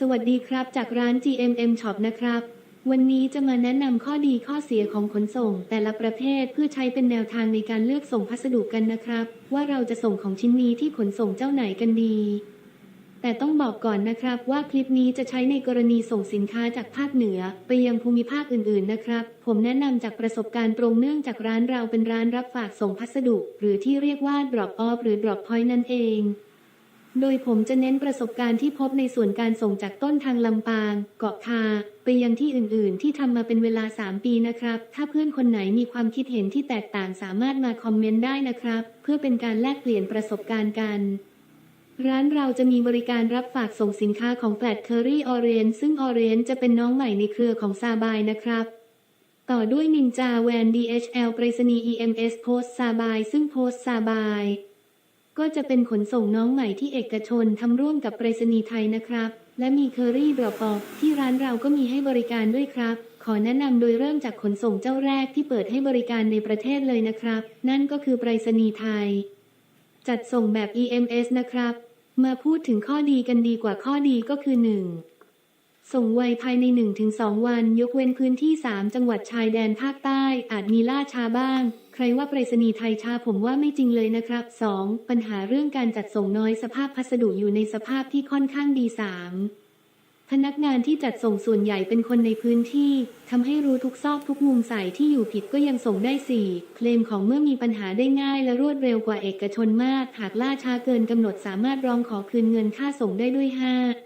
สวัสดีครับจากร้าน GMM Shop นะครับ วันนี้จะมาแนะนำข้อดีข้อเสียของขนส่ง แต่ละประเภทเพื่อใช้เป็นแนวทางในการเลือกส่งพัสดุกันนะครับ ว่าเราจะส่งของชิ้นนี้ที่ขนส่งเจ้าไหนกันดี แต่ต้องบอกก่อนนะครับว่าคลิปนี้จะใช้ในกรณีส่งสินค้าจากภาคเหนือ ไปยังภูมิภาคอื่นๆนะครับ ผมแนะนำจากประสบการณ์ตรงเนื่องจากร้านเราเป็นร้านรับฝากส่งพัสดุ หรือที่เรียกว่า drop off หรือ drop point นั่นเอง โดยผมจะเน้นประสบการณ์ที่พบในส่วนการส่งจากต้นทางลำปาง เกาะคา ไปยังที่อื่นๆ ที่ทำมาเป็นเวลา 3 ปีนะครับ ถ้าเพื่อนคนไหนมีความคิดเห็นที่แตกต่างสามารถมาคอมเมนต์ได้นะครับ เพื่อเป็นการแลกเปลี่ยนประสบการณ์กันร้านเราจะมีบริการรับฝากส่งสินค้าของแฟลตเคอรี่ออเรนซึ่งออเรนจะเป็นน้องใหม่ในเครือของซาบายนะครับ ต่อด้วยนินจาแวน DHL ไปรษณีย์ EMS Post ซาบายซึ่ง Post ซาบาย ก็จะเป็นขนส่งน้องใหม่ที่เอกชนทำร่วมกับไปรษณีย์ไทยนะครับ และมีเคอรี่ดรอปอฟที่ร้านเราก็มีให้บริการด้วยครับ ขอแนะนำโดยเริ่มจากขนส่งเจ้าแรกที่เปิดให้บริการในประเทศเลยนะครับ นั่นก็คือไปรษณีย์ไทย จัดส่งแบบ EMS นะครับ มาพูดถึงข้อดีกันดีกว่าข้อดีก็คือ 1. ส่งไวภายใน 1-2 วัน ยกเว้นพื้นที่ 3 จังหวัดชายแดนภาคใต้ อาจมีล่าช้าบ้าง ใครว่าไปรษณีย์ไทยช้าผมว่าไม่จริงเลยนะครับ 2. ปัญหาเรื่องการจัดส่งน้อยสภาพพัสดุอยู่ในสภาพที่ค่อนข้างดี 3. พนักงานที่จัดส่งส่วนใหญ่เป็นคนในพื้นที่ทำให้รู้ทุกซอกทุกมุมใส่ที่อยู่ผิดก็ยังส่งได้ 4. เคลมของเมื่อมีปัญหาได้ง่ายและรวดเร็วกว่าเอกชนมาก หากล่าช้าเกินกำหนดสามารถร้องขอคืนเงินค่าส่งได้ด้วย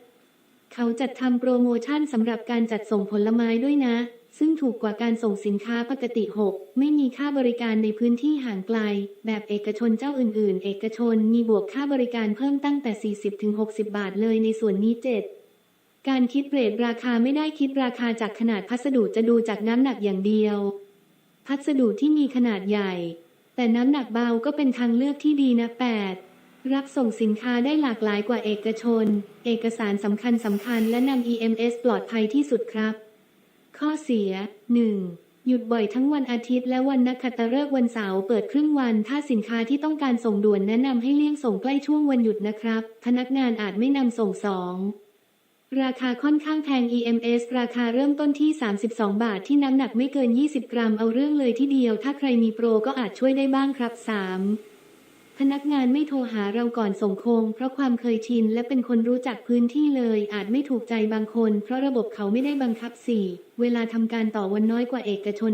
5. เขาจัดทำโปรโมชั่นสำหรับการจัดส่งผลไม้ด้วยนะ ซึ่งถูกกว่าการส่งสินค้าปกติ 6 ไม่มีค่าบริการในพื้นที่ห่างไกล แบบเอกชนเจ้าอื่น ๆ เอกชนมีบวกค่าบริการเพิ่มตั้งแต่ 40-60 บาทเลยในส่วนนี้ 7 การคิดเรทราคาไม่ได้คิดราคาจากขนาดพัสดุจะดูจากน้ำหนักอย่างเดียว พัสดุที่มีขนาดใหญ่ แต่น้ำหนักเบาก็เป็นทางเลือกที่ดีนะ 8. รับส่งสินค้าได้หลากหลายกว่าเอกชน เอกสารสำคัญสำคัญและนำ EMS ปลอดภัยที่สุดครับ ข้อเสีย 1. หยุดบ่อยทั้งวันอาทิตย์และวันนักขัตฤกษ์วันเสาร์เปิดครึ่งวัน ถ้าสินค้าที่ต้องการส่งด่วนแนะนำให้เลี่ยงส่งใกล้ช่วงวันหยุดนะครับ พนักงานอาจไม่นำส่งสองราคาค่อนข้างแพง EMS ราคาเริ่มต้นที่ 32 บาทที่น้ำหนักไม่เกิน 20 กรัม เอาเรื่องเลยที่เดียว ถ้าใครมีโปรก็อาจช่วยได้บ้างครับ 3. พนักงานไม่โทรหาเราก่อนส่งโคง เพราะความเคยชินและเป็นคนรู้จักพื้นที่เลย อาจไม่ถูกใจบางคน เพราะระบบเขาไม่ได้บังคับ 4. เวลาทำการต่อวันน้อยกว่าเอกชน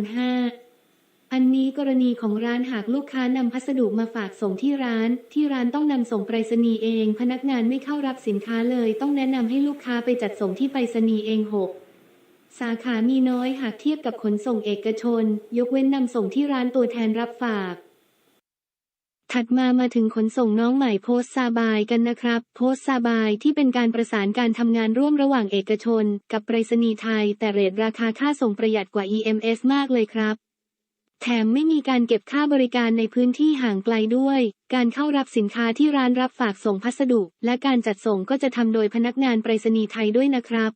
5. อันนี้กรณีของร้านหากลูกค้านำพัสดุมาฝากส่งที่ร้าน ที่ร้านต้องนำส่งไปรษณีย์เอง พนักงานไม่เข้ารับสินค้าเลย ต้องแนะนำให้ลูกค้าไปจัดส่งที่ไปรษณีย์เอง 6. สาขามีน้อยหากเทียบกับขนส่งเอกชน ยกเว้นนำส่งที่ร้านตัวแทนรับฝาก ถัดมามาถึงขนส่งน้องใหม่โพสซาบายกันนะครับ โพสซาบายที่เป็นการประสานการทำงานร่วมระหว่างเอกชน กับไปรษณีย์ไทย แต่เรทราคาค่าส่งประหยัดกว่า EMS มากเลยครับ แถมไม่มีการเก็บค่าบริการในพื้นที่ห่างไกลด้วย การเข้ารับสินค้าที่ร้านรับฝากส่งพัสดุ และการจัดส่งก็จะทำโดยพนักงานไปรษณีย์ไทยด้วยนะครับ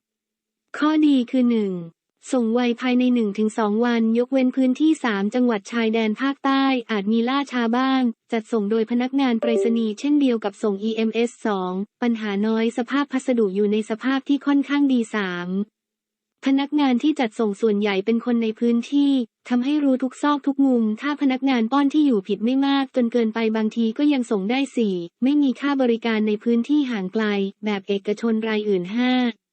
ข้อดีคือ 1. ส่งไวภายใน 1-2 วัน ยกเว้นพื้นที่ 3 จังหวัดชายแดนภาคใต้ อาจมีล่าช้าบ้าง จัดส่งโดยพนักงานไปรษณีย์เช่นเดียวกับส่ง EMS 2 ปัญหาน้อยสภาพพัสดุอยู่ในสภาพที่ค่อนข้างดี 3. พนักงานที่จัดส่งส่วนใหญ่เป็นคนในพื้นที่ทำให้รู้ทุกซอกทุกมุม ถ้าพนักงานป้อนที่อยู่ผิดไม่มากจนเกินไปบางทีก็ยังส่งได้ 4. ไม่มีค่าบริการในพื้นที่ห่างไกล แบบเอกชนรายอื่น 5.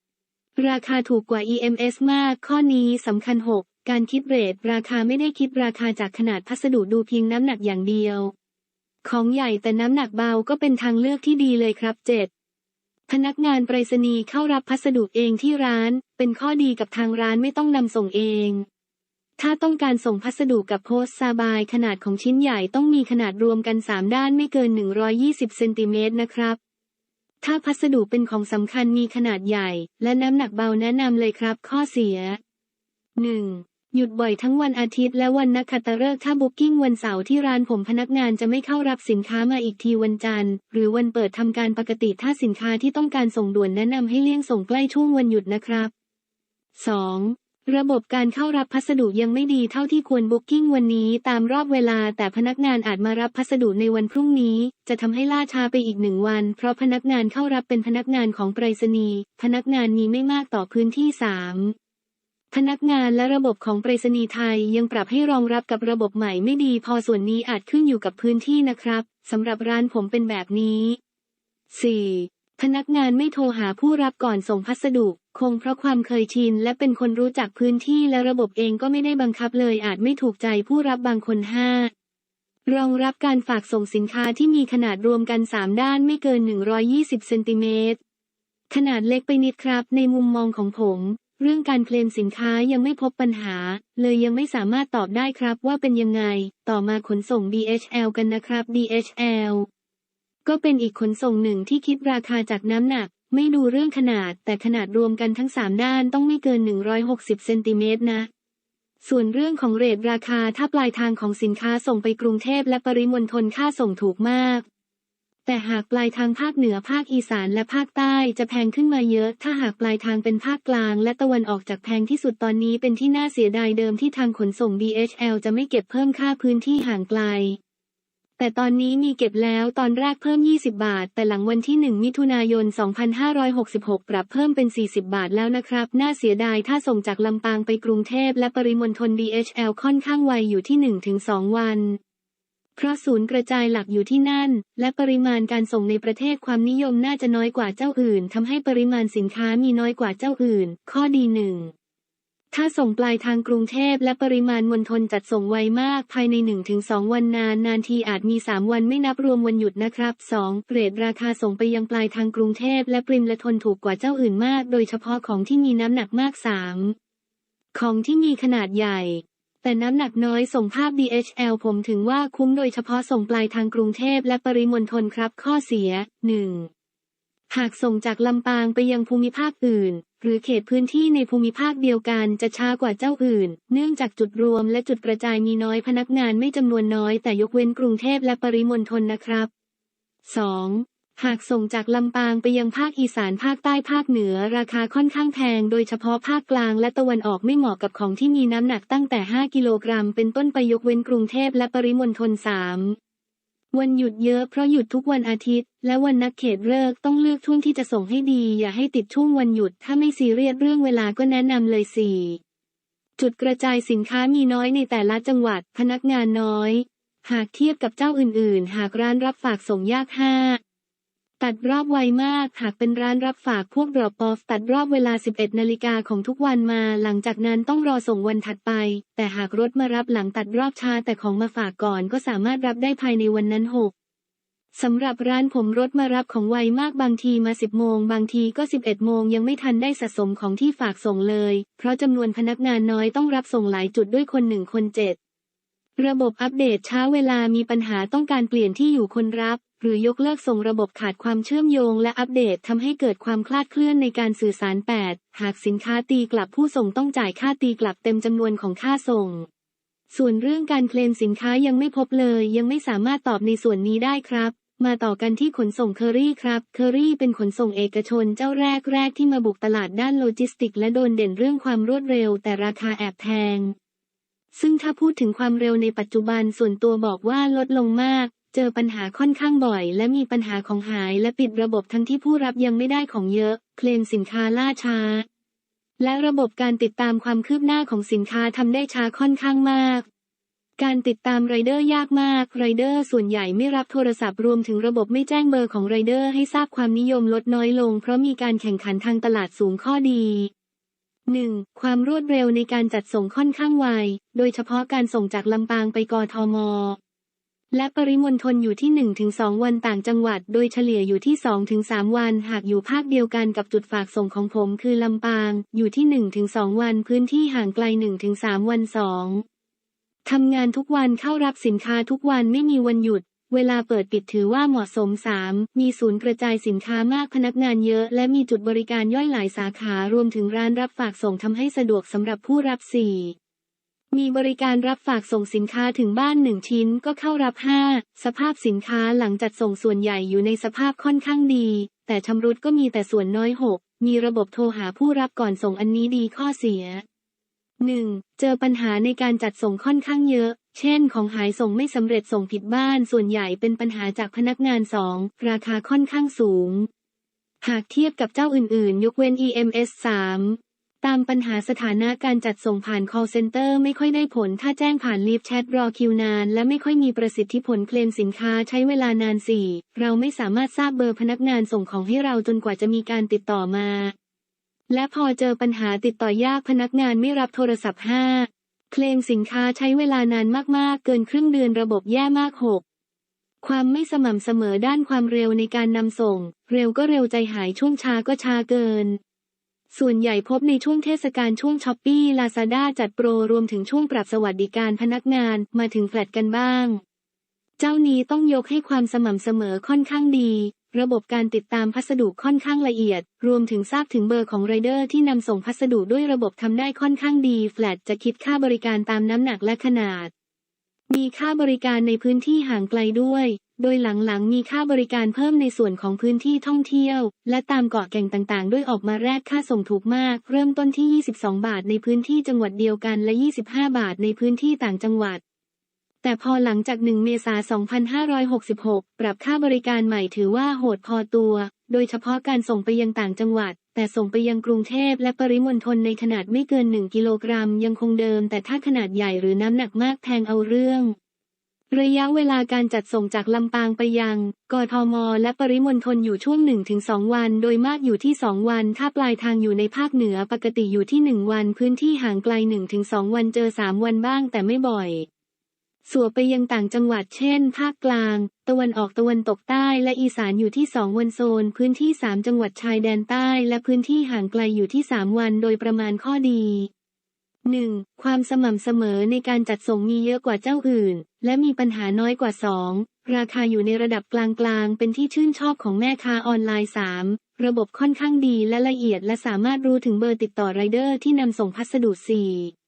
ราคาถูกกว่า EMS มาก ข้อนี้สำคัญ 6 การคิดเรทราคาไม่ได้คิดราคาจากขนาดพัสดุดูเพียงน้ำหนักอย่างเดียว ของใหญ่แต่น้ำหนักเบาก็เป็นทางเลือกที่ดีเลยครับ 7. พนักงานไปรษณีย์เข้ารับพัสดุเองที่ร้าน เป็นข้อดีกับทางร้านไม่ต้องนำส่งเอง ถ้าต้องการส่งพัสดุกับโพสซาบายขนาดของชิ้นใหญ่ต้องมีขนาดรวมกัน 3 ด้านไม่เกิน 120 เซนติเมตรนะครับ ถ้าพัสดุเป็นของสำคัญมีขนาดใหญ่ และน้ำหนักเบาแนะนำเลยครับ ข้อเสีย 1. หยุดบ่อยทั้งวันอาทิตย์และวันนักขัตฤกษ์ถ้าบุ๊กิ้งวันเสาร์ที่ร้านผมพนักงานจะไม่เข้ารับสินค้ามาอีกทีวันจันทร์ หรือวันเปิดทำการปกติถ้าสินค้าที่ต้องการส่งด่วนแนะนำให้เลี่ยงส่งใกล้ช่วงวันหยุดนะครับ 2. ระบบการเข้ารับพัสดุยังไม่ดีเท่าที่ควรบุ๊กิ้งวันนี้ตามรอบเวลาแต่พนักงานอาจมารับพัสดุในวันพรุ่งนี้ จะทำให้ล่าช้าไปอีกหนึ่งวัน เพราะพนักงานเข้ารับเป็นพนักงานของไปรษณีย์พนักงานมีไม่มากต่อพื้นที่สามพนักงานและระบบของไปรษณีย์ไทยยังปรับให้รองรับกับระบบใหม่ไม่ดีพอส่วนนี้อาจขึ้นอยู่กับพื้นที่นะครับสำหรับร้านผมเป็นแบบนี้ 4. พนักงานไม่โทรหาผู้รับก่อนส่งพัสดุ คงเพราะความเคยชิน และเป็นคนรู้จักพื้นที่และระบบเองก็ไม่ได้บังคับเลยอาจไม่ถูกใจผู้รับบางคน 5. รองรับการฝากส่งสินค้าที่มีขนาดรวมกัน 3 ด้านไม่เกิน 120 เซนติเมตร ขนาดเล็กไปนิดครับ ในมุมมองของผม เรื่องการเคลมสินค้ายังไม่พบปัญหา เลยยังไม่สามารถตอบได้ครับว่าเป็นยังไง ต่อมาขนส่ง DHL กันนะครับ DHL ก็เป็นอีกขนส่งหนึ่งที่คิดราคาจากน้ำหนัก ไม่ดูเรื่องขนาด แต่ขนาดรวมกันทั้ง3ด้านต้องไม่เกิน 160เซนติเมตรนะ ส่วนเรื่องของเรทราคาถ้าปลายทางของสินค้าส่งไปกรุงเทพและปริมณฑลค่าส่งถูกมาก แต่หากปลายทางภาคเหนือภาคอีสานและภาคใต้จะแพงขึ้นมาเยอะ ถ้าหากปลายทางเป็นภาคกลาง และตะวันออกจากแพงที่สุดตอนนี้เป็นที่น่าเสียดายเดิมที่ทางขนส่ง DHL จะไม่เก็บเพิ่มค่าพื้นที่ห่างไกล แต่ตอนนี้มีเก็บแล้วตอนแรกเพิ่ม 20 บาท แต่หลังวันที่ 1 มิถุนายน 2566 ปรับเพิ่มเป็น 40 บาทแล้วนะครับ น่าเสียดายถ้าส่งจากลำปางไปกรุงเทพและปริมณฑล DHL ค่อนข้างไวอยู่ที่ 1-2 วัน เพราะศูนย์กระจายหลักอยู่ที่นั่น และปริมาณการส่งในประเทศความนิยมน่าจะน้อยกว่าเจ้าอื่นทำให้ปริมาณสินค้ามีน้อยกว่าเจ้าอื่น ข้อดีหนึ่ง ถ้าส่งปลายทางกรุงเทพและปริมาณมณฑลจัดส่งไวมากภายใน 1-2 วันนาน นานทีอาจมี 3 วันไม่นับรวมวันหยุดนะครับ 2. เรทราคาส่งไปยังปลายทางกรุงเทพและปริมและทนถูกกว่าเจ้าอื่นมาก โดยเฉพาะของที่มีน้ำหนักมาก 3. ของที่มีขนาดใหญ่ แต่น้ำหนักน้อยส่งภาพ DHL ผมถึงว่าคุ้มโดยเฉพาะส่งปลายทางกรุงเทพและปริมณฑลครับ ข้อเสีย 1. หากส่งจากลำปางไปยังภูมิภาคอื่น หรือเขตพื้นที่ในภูมิภาคเดียวกันจะช้ากว่าเจ้าอื่น เนื่องจากจุดรวมและจุดกระจายมีน้อยพนักงานไม่จำนวนน้อยแต่ยกเว้นกรุงเทพและปริมณฑลนะครับ 2. หากส่งจากลำปางไปยังภาคอีสานภาคใต้ภาคเหนือ ราคาค่อนข้างแพงโดยเฉพาะภาคกลางและตะวันออกไม่เหมาะกับของที่มีน้ำหนักตั้งแต่ 5 กิโลกรัมเป็นต้นไปยกเว้นกรุงเทพและปริมณฑล3 วันหยุดเยอะเพราะหยุดทุกวันอาทิตย์ และวันนักเขตเลิกต้องเลือกช่วงที่จะส่งให้ดี อย่าให้ติดช่วงวันหยุด ถ้าไม่ซีเรียสเรื่องเวลาก็แนะนำเลยสี่จุดกระจายสินค้ามีน้อยในแต่ละจังหวัดพนักงานน้อย หากเทียบกับเจ้าอื่น ๆ หากร้านรับฝากส่งยาก 5. ตัดรอบไวมาก หากเป็นร้านรับฝากพวกดรอปอฟตัดรอบเวลา 11 นาฬิกาของทุกวันมา หลังจากนั้นต้องรอส่งวันถัดไป แต่หากรถมารับหลังตัดรอบช้าแต่ของมาฝากก่อนก็สามารถรับได้ภายในวันนั้น 6. สำหรับร้านผมรถมารับของไวมากบางทีมา 10 โมง บางทีก็ 11 โมงยังไม่ทันได้สะสมของที่ฝากส่งเลย เพราะจำนวนพนักงานน้อยต้องรับส่งหลายจุดด้วยคนหนึ่งคนเจ็ด ระบบอัปเดตช้าเวลามีปัญหาต้องการเปลี่ยนที่อยู่คนรับ หรือยกเลิกส่งระบบขาดความเชื่อมโยง และอัปเดตทำให้เกิดความคลาดเคลื่อนในการสื่อสาร 8 หากสินค้าตีกลับผู้ส่งต้องจ่ายค่าตีกลับเต็มจำนวนของค่าส่ง ส่วนเรื่องการเคลมสินค้ายังไม่พบเลย ยังไม่สามารถตอบในส่วนนี้ได้ครับ มาต่อกันที่ขนส่งเคอรี่ครับเคอรี่เป็นขนส่งเอกชนเจ้าแรกแรกที่มาบุกตลาดด้านโลจิสติก และโดนเด่นเรื่องความรวดเร็ว แต่ราคาแอบแพง ซึ่งถ้าพูดถึงความเร็วในปัจจุบันส่วนตัวบอกว่าลดลงมาก เจอปัญหาค่อนข้างบ่อย และมีปัญหาของหายและปิดระบบทั้งที่ผู้รับยังไม่ได้ของเยอะ เคลมสินค้าล่าช้า และระบบการติดตามความคืบหน้าของสินค้าทำได้ช้าค่อนข้างมาก การติดตามไรเดอร์ยากมากไรเดอร์ส่วนใหญ่ไม่รับโทรศัพท์รวมถึงระบบไม่แจ้งเบอร์ของไรเดอร์ให้ทราบความนิยมลดน้อยลง เพราะมีการแข่งขันทางตลาดสูงข้อดี 1. ความรวดเร็วในการจัดส่งค่อนข้างไว โดยเฉพาะการส่งจากลำปางไปกทม และปริมณฑลอยู่ที่ 1-2 วันต่างจังหวัด โดยเฉลี่ยอยู่ที่ 2-3 วัน หากอยู่ภาคเดียวกันกับจุดฝากส่งของผมคือลำปาง อยู่ที่ 1-2 วัน พื้นที่ห่างไกล 1-3 วัน 2. ทำงานทุกวันเข้ารับสินค้าทุกวันไม่มีวันหยุด เวลาเปิดปิดถือว่าเหมาะสม 3. มีศูนย์กระจายสินค้ามากพนักงานเยอะ และมีจุดบริการย่อยหลายสาขารวมถึงร้านรับฝากส่งทำให้สะดวกสำหรับผู้รับ 4. มีบริการรับฝากส่งสินค้าถึงบ้านหนึ่งชิ้นก็เข้ารับ 5. สภาพสินค้าหลังจัดส่งส่วนใหญ่อยู่ในสภาพค่อนข้างดี แต่ชำรุดก็มีแต่ส่วนน้อย 6. มีระบบโทรหาผู้รับก่อนส่งอันนี้ดีข้อเสีย 1. เจอปัญหาในการจัดส่งค่อนข้างเยอะ เช่น ของหายส่งไม่สำเร็จส่งผิดบ้านส่วนใหญ่เป็นปัญหาจากพนักงาน 2. ราคาค่อนข้างสูง หากเทียบกับเจ้าอื่นๆ ยกเว้น EMS 3ตามปัญหาสถานะการจัดส่งผ่าน call center ไม่ค่อยได้ผล ถ้าแจ้งผ่านลีฟแชทรอคิวนาน และไม่ค่อยมีประสิทธิผลเคลมสินค้าใช้เวลานาน 4. เราไม่สามารถทราบเบอร์พนักงานส่งของให้เราจนกว่าจะมีการติดต่อมา และพอเจอปัญหาติดต่อยากพนักงานไม่รับโทรศัพท์ 5. เคลมสินค้าใช้เวลานานมากๆ เกินครึ่งเดือนระบบแย่มาก 6. ความไม่สม่ำเสมอด้านความเร็วในการนำส่ง เร็วก็เร็วใจหายช่วงช้าก็ช้าเกิน ส่วนใหญ่พบในช่วงเทศกาลช่วงช้อปปี้ลาซาด้าจัดโปรรวมถึงช่วงปรับสวัสดิการพนักงานมาถึงแฟลตกันบ้าง เจ้านี้ต้องยกให้ความสม่ำเสมอค่อนข้างดี ระบบการติดตามพัสดุค่อนข้างละเอียด รวมถึงทราบถึงเบอร์ของไรเดอร์ที่นำส่งพัสดุด้วยระบบทำได้ค่อนข้างดีแฟลตจะคิดค่าบริการตามน้ำหนักและขนาด มีค่าบริการในพื้นที่ห่างไกลด้วย โดยหลังๆ มีค่าบริการเพิ่มในส่วนของพื้นที่ท่องเที่ยว และตามเกาะแก่งต่างๆ ด้วยออกมาแรกค่าส่งถูกมาก เริ่มต้นที่ 22 บาทในพื้นที่จังหวัดเดียวกันและ 25 บาทในพื้นที่ต่างจังหวัด แต่พอหลังจาก 1 เมษายน 2566 ปรับค่าบริการใหม่ถือว่าโหดพอตัว โดยเฉพาะการส่งไปยังต่างจังหวัด แต่ส่งไปยังกรุงเทพและปริมณฑลในขนาดไม่เกิน 1 กิโลกรัมยังคงเดิม แต่ถ้าขนาดใหญ่หรือน้ำหนักมากแพงเอาเรื่องระยะเวลาการจัดส่งจากลำปางไปยัง กทม และปริมณฑลอยู่ช่วง 1-2 วัน โดยมากอยู่ที่ 2 วัน ถ้าปลายทางอยู่ในภาคเหนือปกติอยู่ที่ 1 วัน พื้นที่ห่างไกล 1-2 วันเจอ 3 วันบ้างแต่ไม่บ่อย ส่วนไปยังต่างจังหวัดเช่น ภาคกลาง ตะวันออกตะวันตกใต้และอีสานอยู่ที่ 2 วันโซน พื้นที่ 3 จังหวัดชายแดนใต้และพื้นที่ห่างไกลอยู่ที่ 3 วันโดยประมาณข้อดี 1. ความสม่ำเสมอในการจัดส่งมีเยอะกว่าเจ้าอื่น และมีปัญหาน้อยกว่า 2. ราคาอยู่ในระดับกลางๆ เป็นที่ชื่นชอบของแม่ค้าออนไลน์ 3. ระบบค่อนข้างดีและละเอียดและสามารถรู้ถึงเบอร์ติดต่อไรเดอร์ที่นำส่งพัสดุ 4.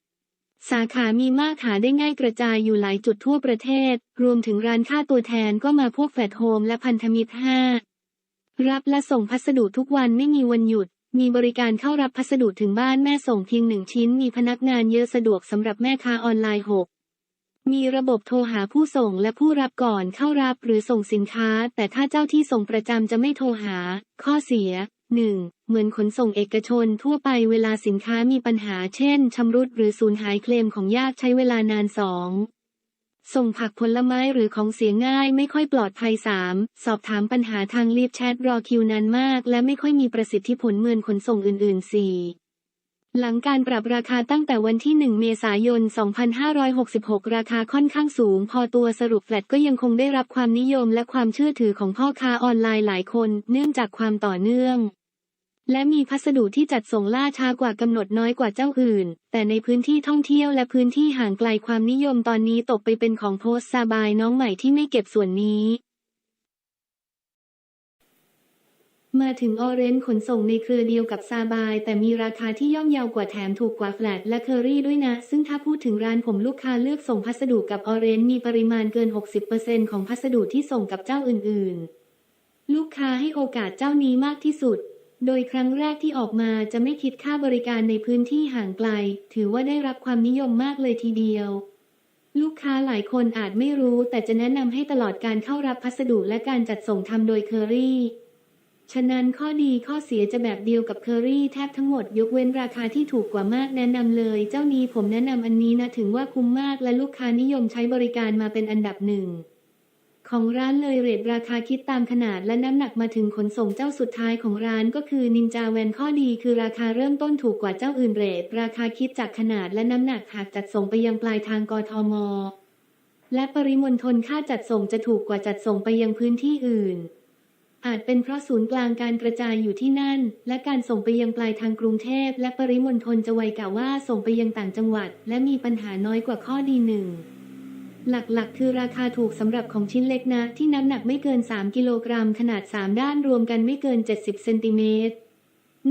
สาขามีมากหาได้ง่ายกระจายอยู่หลายจุดทั่วประเทศ รวมถึงร้านค่าตัวแทนก็มาพวกแฟลตโฮมและพันธมิตร 5. รับและส่งพัสดุทุกวันไม่มีวันหยุด มีบริการเข้ารับพัสดุถึงบ้านแม่ส่งเพียงหนึ่งชิ้น มีพนักงานเยอะสะดวกสำหรับแม่ค้าออนไลน์ 6. มีระบบโทรหาผู้ส่งและผู้รับก่อนเข้ารับหรือส่งสินค้า แต่ถ้าเจ้าที่ส่งประจำจะไม่โทรหา ข้อเสีย 1. เหมือนขนส่งเอกชนทั่วไปเวลาสินค้ามีปัญหาเช่นชำรุดหรือสูญหายเคลมของยากใช้เวลานาน 2. ส่งผักผลไม้หรือของเสียง่ายไม่ค่อยปลอดภัย 3. สอบถามปัญหาทางรีบแชทรอคิวนานมาก และไม่ค่อยมีประสิทธิผลเหมือนขนส่งอื่น ๆ 4. หลังการปรับราคาตั้งแต่วันที่ 1 เมษายน 2566 ราคาค่อนข้างสูง พอตัวสรุปแฟลตก็ยังคงได้รับความนิยมและความเชื่อถือของพ่อค้าออนไลน์หลายคน เนื่องจากความต่อเนื่อง และมีพัสดุที่จัดส่งล่าช้ากว่ากำหนดน้อยกว่าเจ้าอื่น แต่ในพื้นที่ท่องเที่ยวและพื้นที่ห่างไกลความนิยมตอนนี้ตกไปเป็นของโพสซาบายน้องใหม่ที่ไม่เก็บส่วนนี้ มาถึงออเรนขนส่งในเครือเดียวกับซาบาย แต่มีราคาที่ย่อมเยาวกว่าแถมถูกกว่าแฟลตและเคอรี่ด้วยนะ ซึ่งถ้าพูดถึงร้านผมลูกค้าเลือกส่งพัสดุกับออเรนมีปริมาณเกิน 60%ของพัสดุที่ส่งกับเจ้าอื่น ๆ ลูกค้าให้โอกาสเจ้านี้มากที่สุด โดยครั้งแรกที่ออกมาจะไม่คิดค่าบริการในพื้นที่ห่างไกล ถือว่าได้รับความนิยมมากเลยทีเดียว ลูกค้าหลายคนอาจไม่รู้ แต่จะแนะนำให้ตลอดการเข้ารับพัสดุและการจัดส่งทำโดยเคอรี่ฉะนั้นข้อดีข้อเสียจะแบบเดียวกับเคอรี่แทบทั้งหมดยกเว้นราคาที่ถูกกว่ามากแนะนำเลย เจ้านี้ผมแนะนำอันนี้นะถึงว่าคุ้มมากและลูกค้านิยมใช้บริการมาเป็นอันดับหนึ่ง ของร้านเลยเรทราคาคิดตามขนาดและน้ำหนักมาถึงขนส่งเจ้าสุดท้ายของร้านก็คือนินจาแวนข้อดีคือราคาเริ่มต้นถูกกว่าเจ้าอื่นเรทราคาคิดจากขนาดและน้ำหนักหากจัดส่งไปยังปลายทางกทม และปริมณฑลค่าจัดส่งจะถูกกว่าจัดส่งไปยังพื้นที่อื่น อาจเป็นเพราะศูนย์กลางการกระจายอยู่ที่นั่น และการส่งไปยังปลายทางกรุงเทพ และปริมณฑลจะไวกว่าว่าส่งไปยังต่างจังหวัด และมีปัญหาน้อยกว่าข้อดีหนึ่ง หลักๆ คือราคาถูกสำหรับของชิ้นเล็กนะ ที่น้ำหนักไม่เกิน 3 กิโลกรัม ขนาด 3 ด้านรวมกันไม่เกิน 70 เซนติเมตร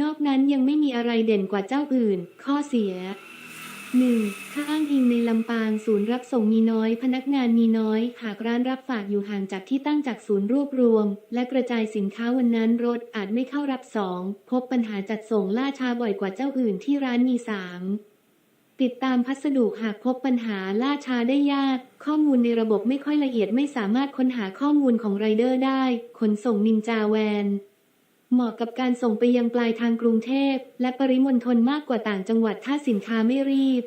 นอกนั้นยังไม่มีอะไรเด่นกว่าเจ้าอื่น ข้อเสีย 1. ค่าอ้างอิงในลำปางศูนย์รับส่งมีน้อย พนักงานมีน้อย หากร้านรับฝากอยู่ห่างจากที่ตั้งจากศูนย์รวบรวม และกระจายสินค้าวันนั้นรถอาจไม่เข้ารับ 2. พบปัญหาจัดส่งล่าช้าบ่อยกว่าเจ้าอื่นที่ร้านมี 3. ติดตามพัสดุหากพบปัญหาล่าช้าได้ยาก ข้อมูลในระบบไม่ค่อยละเอียดไม่สามารถค้นหาข้อมูลของไรเดอร์ได้ ขนส่งนินจาแวน เหมาะกับการส่งไปยังปลายทางกรุงเทพ และปริมณฑลมากกว่าต่างจังหวัดถ้าสินค้าไม่รีบ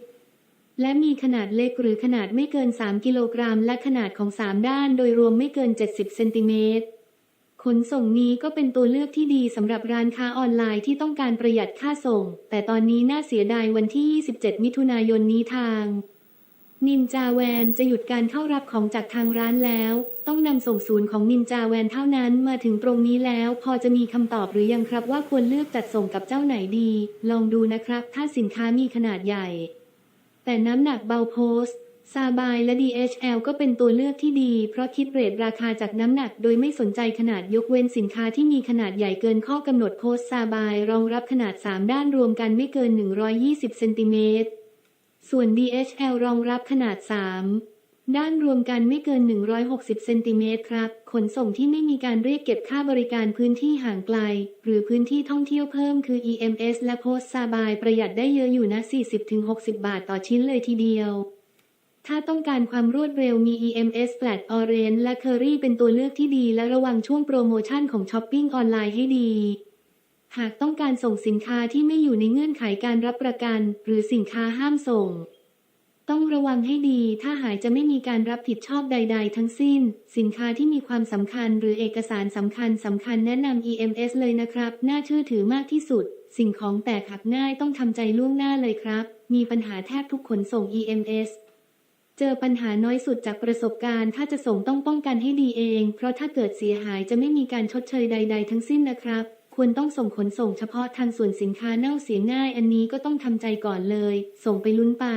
และมีขนาดเล็กหรือขนาดไม่เกิน 3 กิโลกรัม และขนาดของ 3 ด้านโดยรวมไม่เกิน 70 เซนติเมตร ขนส่งนี้ก็เป็นตัวเลือกที่ดีสำหรับร้านค้าออนไลน์ที่ต้องการประหยัดค่าส่ง แต่ตอนนี้น่าเสียดายวันที่ 27 มิถุนายนนี้ทาง นินจาแวนจะหยุดการเข้ารับของจากทางร้านแล้ว ต้องนำส่งศูนย์ของนินจาแวนเท่านั้นมาถึงตรงนี้แล้ว พอจะมีคำตอบหรือยังครับว่าควรเลือกจัดส่งกับเจ้าไหนดี ลองดูนะครับ ถ้าสินค้ามีขนาดใหญ่ แต่น้ำหนักเบาโพสต์ ซาบายและ DHL ก็เป็นตัวเลือกที่ดี เพราะคิดเรทราคาจากน้ำหนักโดยไม่สนใจขนาดยกเว้นสินค้าที่มีขนาดใหญ่เกินข้อกำหนดโพสซาบายรองรับขนาด 3 ด้านรวมกันไม่เกิน 120เซนติเมตร ส่วน DHL รองรับขนาด 3 ด้านรวมกันไม่เกิน 160เซนติเมตรครับ ขนส่งที่ไม่มีการเรียกเก็บค่าบริการพื้นที่ห่างไกล หรือพื้นที่ท่องเที่ยวเพิ่มคือ EMS และโพสซาบายประหยัดได้เยอะอยู่นะ40-60 บาทต่อชิ้นเลยทีเดียว ถ้าต้องการความรวดเร็วมี EMS Flat Orange และ Curry เป็นตัวเลือกที่ดีและระวังช่วงโปรโมชั่นของช้อปปิ้งออนไลน์ให้ดี หากต้องการส่งสินค้าที่ไม่อยู่ในเงื่อนไขการรับประกัน หรือสินค้าห้ามส่ง ต้องระวังให้ดี ถ้าหายจะไม่มีการรับผิดชอบใด ๆ ทั้งสิ้น สินค้าที่มีความสำคัญ หรือเอกสารสำคัญสำคัญแนะนำ EMS เลยนะครับ น่าเชื่อถือมากที่สุด สิ่งของแตกหักง่ายต้องทำใจล่วงหน้าเลยครับ มีปัญหาแทบทุกขนส่ง EMS เจอปัญหาน้อยสุดจากประสบการณ์ ถ้าจะส่งต้องป้องกันให้ดีเอง เพราะถ้าเกิดเสียหายจะไม่มีการชดเชยใด ๆ ทั้งสิ้นนะครับ ควรต้องส่งขนส่งเฉพาะทางส่วนสินค้าเน่าเสียง่าย อันนี้ก็ต้องทำใจก่อนเลย ส่งไปลุ้นไป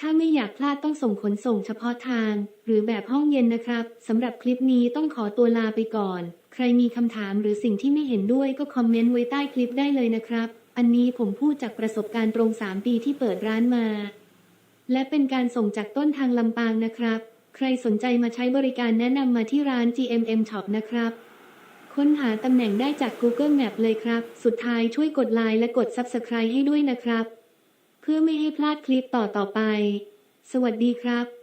ถ้าไม่อยากพลาดต้องส่งขนส่งเฉพาะทาง หรือแบบห้องเย็นนะครับสำหรับคลิปนี้ต้องขอตัวลาไปก่อน ใครมีคำถามหรือสิ่งที่ไม่เห็นด้วยก็คอมเมนต์ไว้ใต้คลิปได้เลยนะครับ อันนี้ผมพูดจากประสบการณ์ตรง 3 ปีที่เปิดร้านมา และเป็นการส่งจากต้นทางลำปางนะครับ ใครสนใจมาใช้บริการแนะนำมาที่ร้าน GMM Shop นะครับ ค้นหาตำแหน่งได้จาก Google Map เลยครับ สุดท้ายช่วยกดไลค์และกด Subscribe ให้ด้วยนะครับ เพื่อไม่ให้พลาดคลิปต่อต่อไป สวัสดีครับ